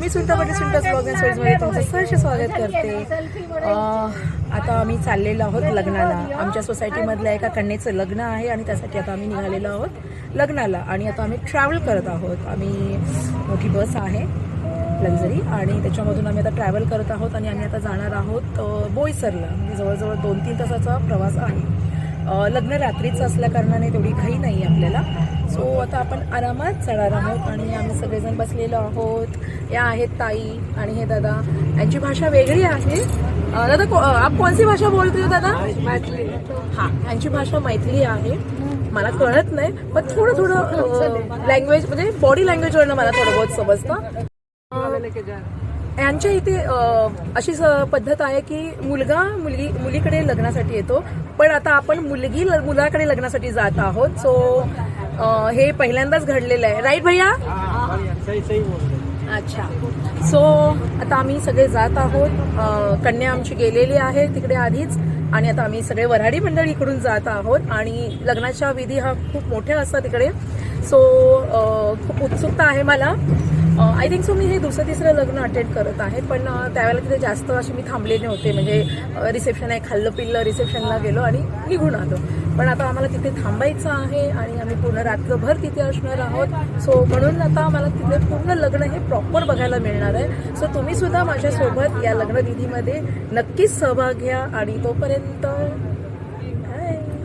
मी सुद्धा पाटील सुद्धा blog and सोर्समध्ये तुमचं सहर्ष स्वागत करते. आता आम्ही चाललेलो आहोत लग्नाला. आमच्या सोसायटीमधल्या एका कन्येचं लग्न आहे आणि त्यासाठी आता आम्ही निघालेलो आहोत लग्नाला. आणि आता आम्ही ट्रॅव्हल करत आहोत. आम्ही मोठी बस आहे लक्झरी आणि त्याच्यामधून आम्ही आता ट्रॅव्हल करत आहोत आणि आम्ही आता जाणार आहोत बोईसरला. म्हणजे जवळजवळ दोन तीन तासाचा प्रवास आहे. लग्न रात्रीचं असल्या कारणाने तेवढी घाई नाही आपल्याला. सो आता आपण आरामात चढणार आहोत आणि आम्ही सगळेजण बसलेलो आहोत. या आहेत ताई आणि हे दादा. यांची भाषा वेगळी आहे. दादा को- आप कोणती भाषा बोलते हो दादा हा यांची भाषा मैथिली आहे. मला कळत नाही पण थोडं थोडं लँग्वेज म्हणजे बॉडी लँग्वेजवरनं मला थोडं बहुत समजतं. यांच्या इथे अशी स- पद्धत आहे की मुलगा मुलगी मुलीकडे लग्नासाठी येतो. पण आता आपण मुलगी ल- मुलाकडे लग्नासाठी जात आहोत. सो हे पहिल्यांदाच घडलेलं आहे. राईट भैया? अच्छा. सो आता आम्ही सगळे जात आहोत. कन्या आमची गेलेली आहे तिकडे आधीच. आणि आता आम्ही सगळे वऱ्हाडी मंडळी इकडून जात आहोत. आणि लग्नाच्या विधी हा खूप मोठ्या असतात तिकडे. सो खूप उत्सुकता आहे मला. आय थिंक सो मी हे दुसरं तिसरं लग्न अटेंड करत आहे पण त्यावेळेला तिथे जास्त असे मी थांबले नव्हते. म्हणजे रिसेप्शन आहे खाल्लं पिल्लं रिसेप्शनला गेलो आणि निघून आलो. पण आता आम्हाला तिथे थांबायचं आहे आणि आम्ही पूर्ण रात्रभर तिथे असणार आहोत. सो म्हणून आता आम्हाला तिथे पूर्ण लग्न हे प्रॉपर बघायला मिळणार आहे. सो तुम्ही सुद्धा माझ्यासोबत या लग्नविधीमध्ये नक्कीच सहभाग घ्या आणि तोपर्यंत